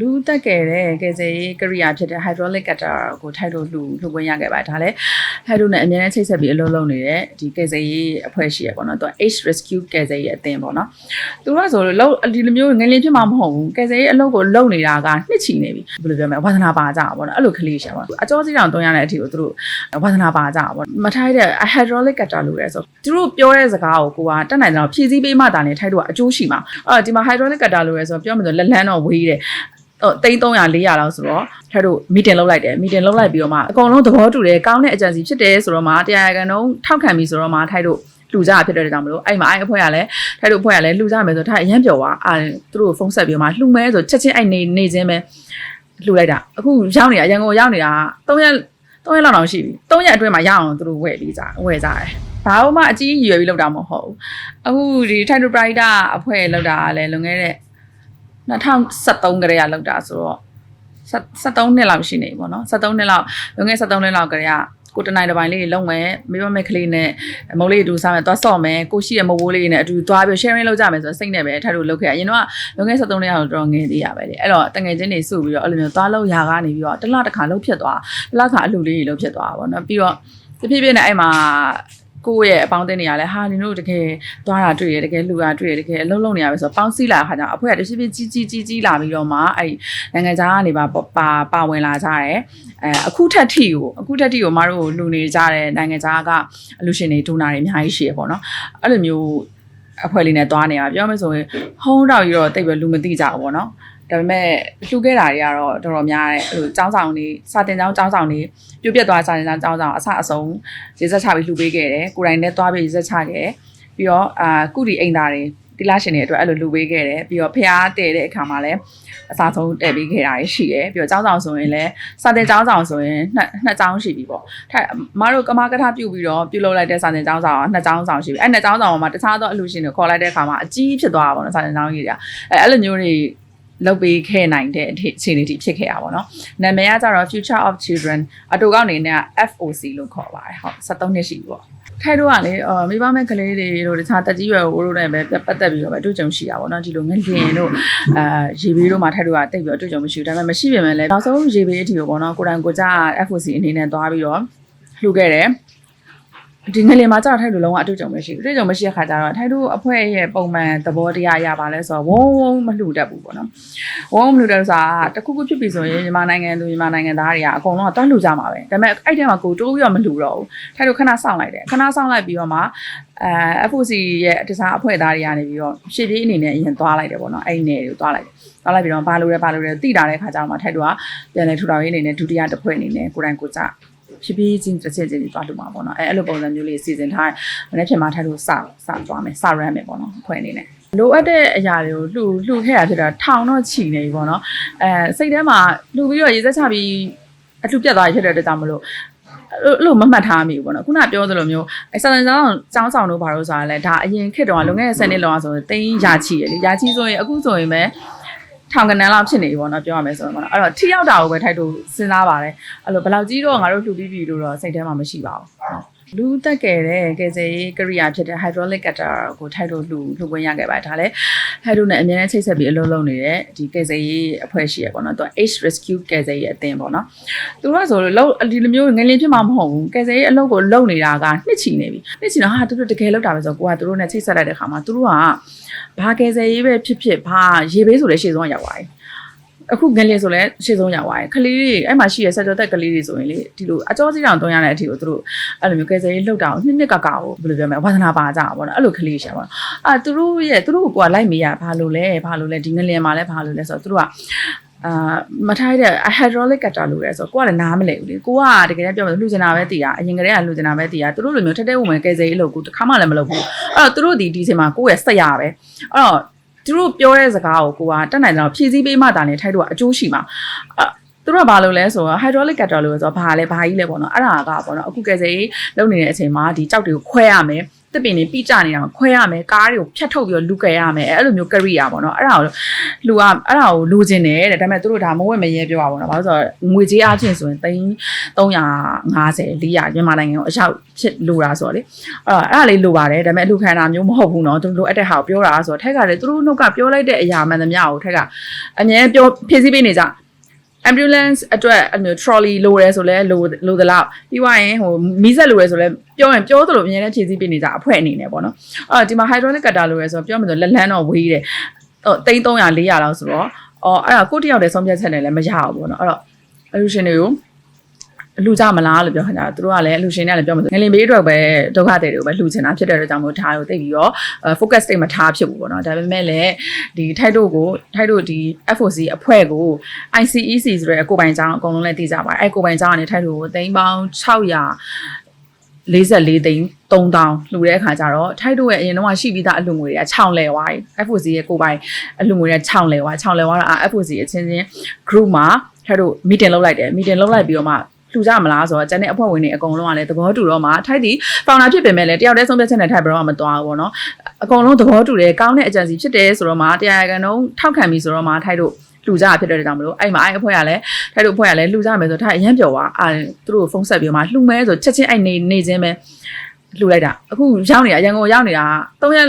လူတက်ခဲ့တဲ့ကယ်ဆယ်ရေးကရိယာဖြစ်တဲ့ hydraulic cutter ကိုထိုက်လို့လူလူဝင်ရခဲ့ပါတယ်ဒါလည်းဟဲ့တို့နဲ့အများနဲ့ချိတ်ဆက်ပြီးအလုပ်လုပ်နေတဲ့ဒီကယ်ဆယ်ရေးအဖွဲ့ရှိရပေါ့နော်သူက H rescue ကယ်ဆယ်ရေးအသင်းပေါ့နော်သူကဆိုလို့လောက်ဒီလိုမျိုးငလင်းဖြစ်မှာမဟုတ်ဘူးကယ်ဆယ်ရေးအလုပ်ကိုလုပ်နေတာကနှစ်ချီနေပြီဘယ်လိုပြောမလဲဝါသနာပါကြတာပေါ့နော်အဲ့လိုကလေးရှာပေါ့အကျော်စီတောင်တွန်းရတဲ့အထိကိုသူတို့ဝါသနာပါကြတာပေါ့မထိုက်တဲ့ hydraulic cutter လို့လဲဆိုသူတို့ပြောတဲ့စကားကိုကိုကတက်နိုင်တော့ဖြည့်ဆည်းပေးမှတာနေထိုက်တော့အကျိုးရှိမှာအဲ့တော့ဒီမှာ hydraulic cutter လို့လဲဆိုတော့ပြောမှဆိုလက်လန်းတော့ဝေးတယ်ဟို သိန်း300 400လောက်ဆိုတော့ထက်တို့မီတင်လုပ်လိုက်တယ်မီတင်လုပ်လိုက်ပြီးတော့မှအကုန်လုံးသဘောတူတယ်ကောင်းတဲ့အကြံစီဖြစ်တယ်ဆိုတော့မှတရားရကန်တော့ထောက်ခံပြီဆိုတော့မှထိုက်တို့လူကြဖြစ်တဲ့ကြောင့်မလို့အဲ့မှာအဲ့အဖွဲ့ကလည်းထိုက်တို့အဖွဲ့ကလည်းလူကြမယ်ဆိုထိုက်အရင်ပြောသွားအာသူတို့ဖုန်းဆက်ပြီးတော့မှလှူမဲဆိုချက်ချင်းအဲ့နေနေချင်းပဲလှူလိုက်တာအခုရောက်နေတာရန်ကုန်ရောက်နေတာ3ရက်3ရက်လောက်တောင်ရှိပြီ3ရက်အတွင်းမှာရအောင်သူတို့ဝယ်ပြီးကြဝယ်ကြတယ်ဘာမှအကြီးရွယ်ပြီးလောက်တာမဟုတ်ဘူးအခုဒီထိုက်တို့ပရိုက်တာအဖွဲ့လောက်တာကလည်းလွန်ခဲ့တဲ့ 2013ကတည်းကလောက်တာဆိုတော့73နှစ်လောက်ရှိနေပြီပေါ့နော်73နှစ်လောက်လွန်ခဲ့73နှစ်လောက်ကတည်းကကိုတနိုင်တစ်ပိုင်းလေးလုံးမယ်မိဘမဲ့ကလေးနဲ့မုတ်လေးအတူစားမယ်သွားဆော့မယ်ကိုရှိရဲ့မဟုတ်လေးနဲ့အတူသွားပြီး sharing လုပ်ကြမယ်ဆိုတော့စိတ်နဲ့ပဲထပ်လို့လုပ်ခဲ့ရအရင်တော့လွန်ခဲ့73နှစ်လောက်တော့ငယ်သေးရပဲလေအဲ့တော့တငယ်ချင်းတွေစုပြီးတော့အဲ့လိုမျိုးသွားလို့ရာကနေပြီးတော့တစ်လတစ်ခါလှုပ်ဖြစ်သွားတစ်လခါအလှလေးတွေလှုပ်ဖြစ်သွားတာပေါ့နော်ပြီးတော့တဖြည်းဖြည်းနဲ့အဲ့မှာ ကိုယ့်ရဲ့အပေါင်းအသင်းတွေကလည်းဟာနင်တို့တကယ်သွားတာတွေ့ရတကယ်လူတာတွေ့ရတကယ်အလုံးလုံးနေရပဲဆိုတော့ပေါင်းစည်းလာတဲ့ခါကျတော့အဖွဲ့ကတဖြည်းဖြည်းကြီးကြီးကြီးကြီးလာပြီးတော့မှအဲ့နိုင်ငံခြားကနေပါပါပါဝင်လာကြတယ်အဲအခုထက်ထိကိုအခုထက်ထိကိုမတို့လူနေကြတဲ့နိုင်ငံခြားကအလူရှင်တွေဒိုနာတွေအများကြီးရှိရပေါ့နော်အဲ့လိုမျိုးအဖွဲ့လေးနဲ့သွားနေတာပြောမယ်ဆိုရင်ဟုံးတော့ပြီးတော့တိတ်ပဲလူမသိကြဘူးပေါ့နော် ဒါပေမဲ့လှူခဲ့တာတွေကတော့တော်တော်များတယ်အဲ့လိုចောင်းဆောင်တွေစာတင်ចောင်းចောင်းဆောင်တွေပြုတ်ပြတ်သွားစာတင်ចောင်းចောင်းဆောင်အဆအဆုံးရေစက်ချပြီးလှူပေးခဲ့တယ်ကိုယ်တိုင်နဲ့သွားပြီးရေစက်ချခဲ့ပြီးတော့အာကုတီအိမ်သားတွေတိလာရှင်တွေအတွက်အဲ့လိုလှူပေးခဲ့တယ်ပြီးတော့ဖျားတည်တဲ့အခါမှာလည်းအစားဆုံးတည်ပေးခဲ့တာရှိတယ်ပြီးတော့ចောင်းဆောင်ဆိုရင်လည်းစာတင်ចောင်းဆောင်ဆိုရင်နှစ်နှစ်ចောင်းရှိပြီပေါ့ထိုင်မတို့ကမာကထပြုတ်ပြီးတော့ပြုတ်လုပ်လိုက်တဲ့စာတင်ចောင်းဆောင်ကနှစ်ចောင်းဆောင်ရှိပြီအဲ့နှစ်ចောင်းဆောင်မှာတခြားသောအလှူရှင်တွေခေါ်လိုက်တဲ့အခါမှာအကြီးဖြစ်သွားတာပေါ့နော်စာတင်ចောင်းကြီးတွေကအဲ့အဲ့လိုမျိုးတွေ လုပ်ပေးခဲ့နိုင်တဲ့အခြေအနေတိဖြစ်ခဲ့တာပေါ့နော်နာမည်ကကြတော့ Future of Children အတူကောက်အနေနဲ့ FOC လို့ခေါ်ပါတယ်ဟုတ်73နှစ်ရှိပြီပေါ့ထိုက်တော့ကလေအော်မိဘမဲ့ကလေးတွေတို့တခြားတက်ကြီးရွယ်ဟိုတို့နဲ့ပဲပတ်သက်ပြီးတော့ပဲအတွေ့အကြုံရှိတာပေါ့နော်ဒီလိုငလျင်တို့အာရေဘေးတို့မှာထိုက်တော့ကတိတ်ပြီးတော့အတွေ့အကြုံမရှိဘူးဒါပေမဲ့မရှိပြင်မဲ့လည်းနောက်ဆုံးရေဘေးအထိကိုပေါ့နော်ကိုတိုင်ကိုကြ FOC အနေနဲ့သွားပြီးတော့လှူခဲ့တယ် ဒီငလင်မှာကြာထိုက်လို့လုံးဝအတွေ့အကြုံမရှိဘူးအတွေ့အကြုံမရှိတဲ့ခါကျတော့ထိုက်တို့အဖွဲ့ရဲ့ပုံမှန်သဘောတရားရပါလဲဆိုတော့ဝုန်းဝုန်းမလှူတတ်ဘူးပေါ့နော်ဝုန်းမလှူတတ်လို့ဆိုတာတခုခုဖြစ်ပြီဆိုရင်မြန်မာနိုင်ငံသူမြန်မာနိုင်ငံသားတွေကအကုန်လုံးကတွားလှူကြမှာပဲဒါပေမဲ့အဲ့တဲမှာကိုတိုးပြီးတော့မလှူတော့ဘူးထိုက်တို့ခဏစောင့်လိုက်တယ်ခဏစောင့်လိုက်ပြီးတော့မှအဲ FOC ရဲ့တခြားအဖွဲ့သားတွေကနေပြီးတော့ရှေ့ပြေးအနေနဲ့အရင်သွားလိုက်တယ်ပေါ့နော်အဲ့နယ်တွေကိုသွားလိုက်တယ်သွားလိုက်ပြီးတော့ဘာလို့လဲဘာလို့လဲတိတာတဲ့ခါကျတော့မှထိုက်တို့ကပြန်လဲထူထောင်ရေးအနေနဲ့ဒုတိယတစ်ဖွဲ့အနေနဲ့ကိုယ်တိုင်ကိုယ်ကြ ဖြည်းဖြည်းချင်းတစ်ချက်ချင်းသွားလို့မှာပေါ့နော်အဲအဲ့လိုပုံစံမျိုးလေးစီစဉ်ထားတယ်မနေ့ဖြစ်မှာထိုက်တို့စစသွားမယ်စရမ်းမယ်ပေါ့နော်အဖွဲ့အနေနဲ့လိုအပ်တဲ့အရာတွေကိုလှူလှူခဲ့တာဖြစ်တာထောင်တော့ချီနေပြီပေါ့နော်အဲစိတ်ထဲမှာလှူပြီးတော့ရေစက်ချပြီးအလှူပြတ်သွားရဖြစ်တဲ့အတွက်ကြောင့်မလို့အဲ့လိုမမှတ်ထားမိဘူးပေါ့နော်ခုနပြောသလိုမျိုးအဲစံစံဆောင်ចောင်းဆောင်တို့ဘာလို့ဆိုတာလဲဒါအရင်ခေတ်တုန်းကလွန်ခဲ့တဲ့10နှစ်လောကဆိုရင်တင်းရာချီရလေရာချီဆိုရင်အခုဆိုရင်ပဲ ထောင်ကနန်းလောက်ဖြစ်နေပြီပေါ့နော်ပြောရမယ်ဆိုရင်ပေါ့နော်အဲ့တော့ထိရောက်တာကိုပဲထိုက်တူစဉ်းစားပါတယ်အဲ့လိုဘယ်လောက်ကြီးတော့ငါတို့လှူပြီးပြီလို့တော့စိတ်ထဲမှာမရှိပါဘူး လူတက်ခဲ့တဲ့ကယ်ဆယ်ရေးကရိယာဖြစ်တဲ့ hydraulic cutter ကိုထိုက်တို့လှူလှူခွင့်ရခဲ့ပါတယ်ဒါလည်းဟဲ့တို့နဲ့အများနဲ့ချိတ်ဆက်ပြီးအလုပ်လုပ်နေတဲ့ဒီကယ်ဆယ်ရေးအဖွဲ့ရှိရပေါ့နော်သူက H rescue ကယ်ဆယ်ရေးအသင်းပေါ့နော်သူကဆိုလို့ဒီလိုမျိုးငလင်းဖြစ်မှာမဟုတ်ဘူးကယ်ဆယ်ရေးအလုပ်ကိုလုပ်နေတာကနှစ်ချီနေပြီနှစ်ချီတော့ဟာသူတို့တကယ်လုပ်တာပဲဆိုတော့ကိုကသူတို့နဲ့ချိတ်ဆက်လိုက်တဲ့ခါမှာသူတို့ကဘာကယ်ဆယ်ရေးပဲဖြစ်ဖြစ်ဘာရေဘေးဆိုလည်းရှေ့ဆုံးရောက်သွားတယ် အခုငလင်ဆိုလဲရှေ့ဆုံးရောက်သွားတယ်ခလေးတွေအဲ့မှာရှိရဆက်ကြောတက်ကလေးတွေဆိုရင်လေဒီလိုအကြောစီတောင်တွန်းရတဲ့အထိကိုသူတို့အဲ့လိုမျိုးကယ်ဆယ်ရေးလှုပ်တာကိုနှစ်နှစ်ကကကိုဘယ်လိုပြောမလဲဝါသနာပါကြတာပေါ့နော်အဲ့လိုခလေးရှာပေါ့အာသူတို့ရဲ့သူတို့ကလိုက်မေးရဘာလို့လဲဘာလို့လဲဒီငလင်မှာလဲဘာလို့လဲဆိုတော့သူတို့ကအာမထိုက်တဲ့ hydraulic cutter လို့လဲဆိုတော့ကိုကလည်းနားမလဲဘူးလေကိုကတကယ်ပြောမယ်လှူချင်တာပဲတည်တာအရင်ကတည်းကလှူချင်တာပဲတည်တာသူတို့လိုမျိုးထက်တဲ့ဝင်မယ်ကယ်ဆယ်ရေးလို့ကိုတစ်ခါမှလည်းမလုပ်ဘူးအဲ့တော့သူတို့ဒီဒီစင်မှာကိုယ့်ရဲ့ဆက်ရပဲအဲ့တော့ သူတို့ပြောတဲ့စကားကိုကိုကတက်နိုင်တော့ဖြည့်ဆည်းပေးမှတာနေထိုက်တော့အကျိုးရှိမှာအဲ့သူတို့ကဘာလုပ်လဲဆိုတော့ hydraulic cutter လို့ဆိုတော့ဘာလဲဘာကြီးလဲပေါ့နော်အဲ့ဒါကပေါ့နော်အခုကယ်ဆယ်ရေးလုပ်နေတဲ့အချိန်မှာဒီကြောက်တွေကိုခွဲရမယ် တစ်ပင်တွေပြကြနေတာကိုခွဲရမယ်ကားတွေကိုဖြတ်ထုတ်ပြီးတော့လူကယ်ရမယ်အဲ့လိုမျိုး career ပေါ့နော်အဲ့ဒါကိုလူကအဲ့ဒါကိုလူချင်းတယ်တဲ့ဒါပေမဲ့သူတို့ဒါမဝဲမရဲပြောပါဘောနော်ဘာလို့ဆိုတော့ငွေကြေးအားဖြင့်ဆိုရင်သိန်း350 400မြန်မာနိုင်ငံကိုအရောက်ဖြစ်လိုတာဆိုတော့လေအဲ့ဒါအဲ့ဒါလေးလိုပါတယ်ဒါပေမဲ့အလူခံတာမျိုးမဟုတ်ဘူးနော်သူတို့လိုအပ်တဲ့ဟာကိုပြောတာဆိုတော့ထက်ကလည်းသူတို့နှုတ်ကပြောလိုက်တဲ့အရာမှန်သမျှကိုထက်ကအမြဲပြောဖြည့်ဆည်းပေးနေကြ ambulance အတွက်အဲ့လို trolley လိုရဲဆိုလဲလိုလိုသလားပြီးွားရင်ဟိုမီးဆက်လိုရဲဆိုလဲပြောရင်ပြောသလိုအမြဲတမ်းဖြည့်ဆည်းပေးနေကြအဖွဲ့အနေနဲ့ပေါ့နော်အဲ့တော့ဒီမှာ hydraulic cutter လိုရဲဆိုတော့ပြောမှဆိုလက်လန်းတော့ဝေးတယ်ဟိုသိန်း300 400လောက်ဆိုတော့အော်အဲ့ဒါကိုတယောက်တည်းဆုံးဖြတ်ချက်နဲ့လည်းမရဘူးပေါ့နော်အဲ့တော့အလူရှင်တွေကို အလူကြမလားလို့ပြောခါကြတာသူတို့ကလည်းအလူရှင်တွေကလည်းပြောမှာငလင်ဘေးအတွက်ပဲဒုက္ခတွေတွေကိုပဲလှူချင်တာဖြစ်တဲ့အတွက်ကြောင့်မို့ဒါကိုသိပြီးတော့ focus တိတ်မထားဖြစ်ဘူးပေါ့နော်ဒါပေမဲ့လည်းဒီထိုက်တို့ကိုထိုက်တို့ဒီ FOC အဖွဲ့ကို ICEC ဆိုတဲ့ကိုပိုင်ကျောင်းအကုန်လုံးလည်းသိကြပါတယ်အဲကိုပိုင်ကျောင်းကနေထိုက်တို့ကိုသိန်းပေါင်း600 44သိန်း3000လှူတဲ့အခါကျတော့ထိုက်တို့ရဲ့အရင်တော့ရှိပြီးသားအလှငွေတွေက6လဲသွားပြီ FOC ရဲ့ကိုပိုင်အလှငွေတွေက6လဲသွား6လဲသွားတော့ FOC အချင်းချင်း group မှာထိုက်တို့ meeting လုပ်လိုက်တယ် meeting လုပ်လိုက်ပြီးတော့မှ လှူကြမလားဆိုတော့ကျန်တဲ့အဖွဲ့ဝင်တွေအကုန်လုံးကလည်းသဘောတူတော့မှထိုက်ဒီဖောင်နာဖြစ်ပေမဲ့လည်းတယောက်တည်းဆုံးဖြတ်ချက်နဲ့ထိုက်ဘယ်တော့မှမသွားဘူးပေါ့နော်အကုန်လုံးသဘောတူတယ်ကောင်းတဲ့ agency ဖြစ်တယ်ဆိုတော့မှတရားရကန်တော့ထောက်ခံပြီဆိုတော့မှထိုက်တို့လှူကြဖြစ်တဲ့ကြောင့်မလို့အဲ့မှာအဲ့အဖွဲ့ကလည်းထိုက်တို့အဖွဲ့ကလည်းလှူကြမယ်ဆိုထိုက်အရင်ပြောသွားအာသူတို့ဖုန်းဆက်ပြီးမှလှူမဲဆိုချက်ချင်းအဲ့နေနေချင်းပဲလှူလိုက်တာအခုရောက်နေတာရန်ကုန်ရောက်နေတာ3ရက်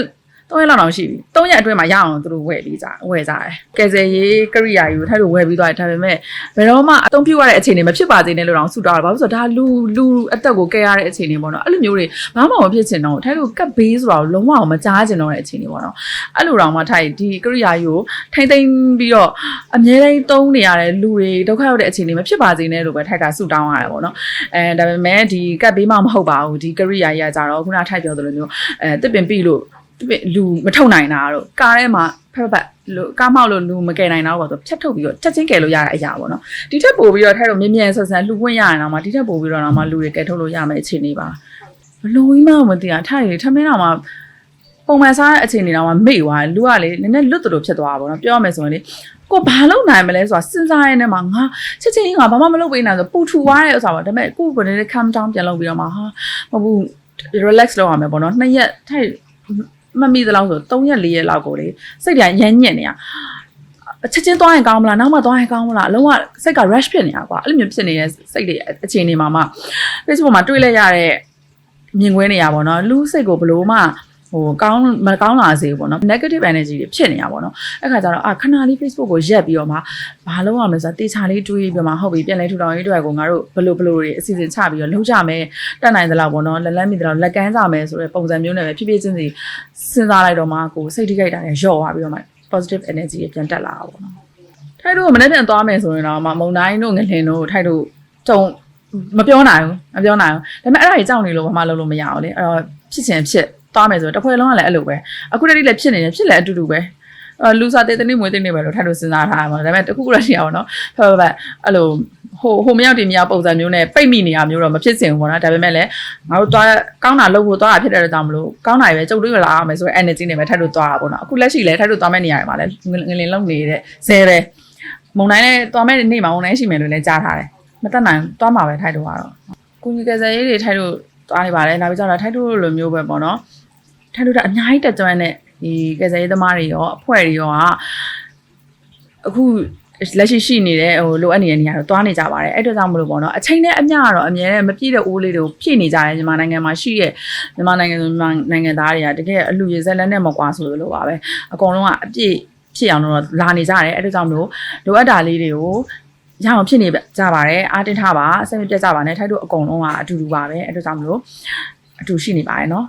3ရက်လောက်တောင်ရှိပြီ3ရက်အတွင်းမှာရအောင်သူတို့ဝယ်ပြီးကြဝယ်ကြတယ်ကယ်ဆယ်ရေးကရိယာယူထိုက်တို့ဝယ်ပြီးသွားတယ်ဒါပေမဲ့ဘယ်တော့မှအသုံးပြုရတဲ့အခြေအနေမဖြစ်ပါသေးနဲ့လို့တောင်ဆူတောင်းတယ်ဘာလို့ဆိုတော့ဒါလူလူအသက်ကိုကယ်ရတဲ့အခြေအနေပေါ့နော်အဲ့လိုမျိုးတွေဘာမှမဖြစ်ချင်တော့ထိုက်တို့ကပ်ဘေးဆိုတော့လုံးဝမကြားချင်တော့တဲ့အခြေအနေပေါ့နော်အဲ့လိုတောင်မှထိုက်ဒီကရိယာယူကိုထိမ့်သိမ့်ပြီးတော့အမြဲတမ်းသုံးနေရတဲ့လူတွေဒုက္ခရောက်တဲ့အခြေအနေမဖြစ်ပါစေနဲ့လို့ပဲထိုက်ကဆူတောင်းရတယ်ပေါ့နော်အဲဒါပေမဲ့ဒီကပ်ဘေးမှမဟုတ်ပါဘူးဒီကရိယာကြီးကကြတော့ခုနထိုက်ပြောသလိုမျိုးအဲတစ်ပင်ပြီလို့ လူမထုတ်နိုင်တာတော့ကားထဲမှာဖက်ဖက်လို့ကားမောက်လို့လူမကယ်နိုင်တော့ပါဆိုဖြတ်ထုတ်ပြီးတော့ချက်ချင်းကယ်လို့ရတဲ့အရာပေါ့နော်ဒီထက်ပိုပြီးတော့ထဲတော့မြင်မြန်ဆက်ဆန်လှူခွင့်ရရင်တော့မှဒီထက်ပိုပြီးတော့တော့မှလူတွေကယ်ထုတ်လို့ရမယ့်အခြေအနေပါဘလို့ကြီးမှမသိတာထိုက်ရထမင်းတော့မှပုံမှန်စားတဲ့အခြေအနေတော့မှမေ့သွားတယ်လူကလေနည်းနည်းလွတ်တူဖြစ်သွားတာပေါ့နော်ပြောရမယ်ဆိုရင်လေကိုဘာလုပ်နိုင်မလဲဆိုတာစဉ်းစားရတဲ့မှာငါချက်ချင်းငါဘာမှမလုပ်ပေးနိုင်ဆိုပူထူသွားတဲ့ဥစ္စာပေါ့ဒါပေမဲ့ကိုကိုယ်နဲ့ calm down ပြန်လုပ်ပြီးတော့မှဟာမဟုတ်ဘူး relax လုပ်ရမယ်ပေါ့နော်နှစ်ရက်ထိုက် မမိသလောက်ဆို3ရက်4ရက်လောက်ကိုလေစိတ်ပြန်ရမ်းညစ်နေရချက်ချင်းသွားရင်ကောင်းမလားနောက်မှသွားရင်ကောင်းမလားအလုံးဝစိတ်က rush ဖြစ်နေတာကွာအဲ့လိုမျိုးဖြစ်နေတဲ့စိတ်တွေအခြေအနေမှာမှ Facebook မှာတွေ့လိုက်ရတဲ့မြင်ကွင်းနေရပါတော့လူစိတ်ကိုဘလို့မှ ဟိုကောင်းမကောင်းလာစေဘူးပေါ့နော် negative energy တွေဖြစ်နေတာပေါ့နော်အဲ့ခါကျတော့အာခဏလေး Facebook ကိုရက်ပြီးတော့မှဘာလုပ်ရမလဲဆိုတော့တေချာလေးတွေးပြီးမှဟုတ်ပြီပြန်လဲထူထောင်ရေးတွေကိုငါတို့ဘလို့ဘလို့တွေအစီအစဉ်ချပြီးတော့လုပ်ကြမယ်တက်နိုင်သလောက်ပေါ့နော်လက်လန်းမိသလောက်လက်ကမ်းကြမယ်ဆိုတဲ့ပုံစံမျိုးနဲ့ပဲဖြည်းဖြည်းချင်းစီစဉ်းစားလိုက်တော့မှကိုစိတ်ထိခိုက်တာနဲ့ရော့သွားပြီးတော့မှ positive energy တွေပြန်တက်လာတာပေါ့နော်ထိုက်တို့မနေ့ပြန်သွားမယ်ဆိုရင်တော့မမုံတိုင်းတို့ငလင်တို့ထိုက်တို့တုံမပြောနိုင်ဘူးမပြောနိုင်ဘူးဒါပေမဲ့အဲ့ဒါကြီးကြောက်နေလို့ဘာမှလုပ်လို့မရအောင်လေအဲ့တော့ဖြစ်ချင်ဖြစ် သွားမယ်ဆိုတော့တစ်ဖွဲ့လုံးကလည်းအဲ့လိုပဲအခုတည်းလည်းဖြစ်နေတယ်ဖြစ်လည်းအတူတူပဲအဲလူစားတဲ့တနေ့မွေးတဲ့နေ့ပဲလို့ထိုက်လို့စဉ်းစားထားမှာဒါပေမဲ့တခုခုတော့ရှိအောင်နော်ဖဖဖအဲ့လိုဟိုဟိုမရောက်တင်မရောက်ပုံစံမျိုးနဲ့ပိတ်မိနေရမျိုးတော့မဖြစ်စင်ဘူးပေါ့နော်ဒါပေမဲ့လည်းငါတို့သွားကောင်းတာလုပ်ဖို့သွားတာဖြစ်တဲ့အတွက်ကြောင့်မလို့ကောင်းတာပဲကြုံတွေ့လာရမယ်ဆိုတော့ energy နဲ့ပဲထိုက်လို့သွားတာပေါ့နော်အခုလက်ရှိလည်းထိုက်လို့သွားမဲ့နေရာတွေမှာလည်းငလင်လုံးနေတဲ့ဇဲပဲမုံတိုင်းနဲ့သွားမဲ့နေ့မှာမုံတိုင်းရှိမယ်လို့လည်းကြားထားတယ်မတက်နိုင်သွားမှာပဲထိုက်လို့ကတော့ကုညီကစားရေးတွေထိုက်လို့သွားနေပါတယ်နောက်ပြီးကျတော့ထိုက်လို့လိုမျိုးပဲပေါ့နော် ထိုက်လို့အများကြီးတက်ကြွတဲ့ဒီကစားရေးသမားတွေရောအဖွဲ့တွေရောကအခုလက်ရှိရှိနေတဲ့ဟိုလိုအပ်နေတဲ့နေရာတော့တွားနေကြပါတယ်အဲ့အတွက်ကြောင့်မလို့ပေါ့နော်အချိန်နဲ့အမျှကတော့အများနဲ့မပြည့်တဲ့အိုးလေးတွေကိုဖြည့်နေကြတယ်မြန်မာနိုင်ငံမှာရှိရဲ့မြန်မာနိုင်ငံဆိုမြန်မာနိုင်ငံသားတွေကတကယ်အလူရည်စက်လက်နဲ့မကွာဆိုလိုပါပဲအကုန်လုံးကအပြည့်ဖြစ်အောင်တော့လာနေကြတယ်အဲ့အတွက်ကြောင့်မလို့လိုအပ်တာလေးတွေကိုရအောင်ဖြစ်နေကြပါတယ်အားတင်းထားပါစိတ်မပြတ်ကြပါနဲ့ထိုက်တို့အကုန်လုံးကအတူတူပါပဲအဲ့အတွက်ကြောင့်မလို့အတူရှိနေပါတယ်နော်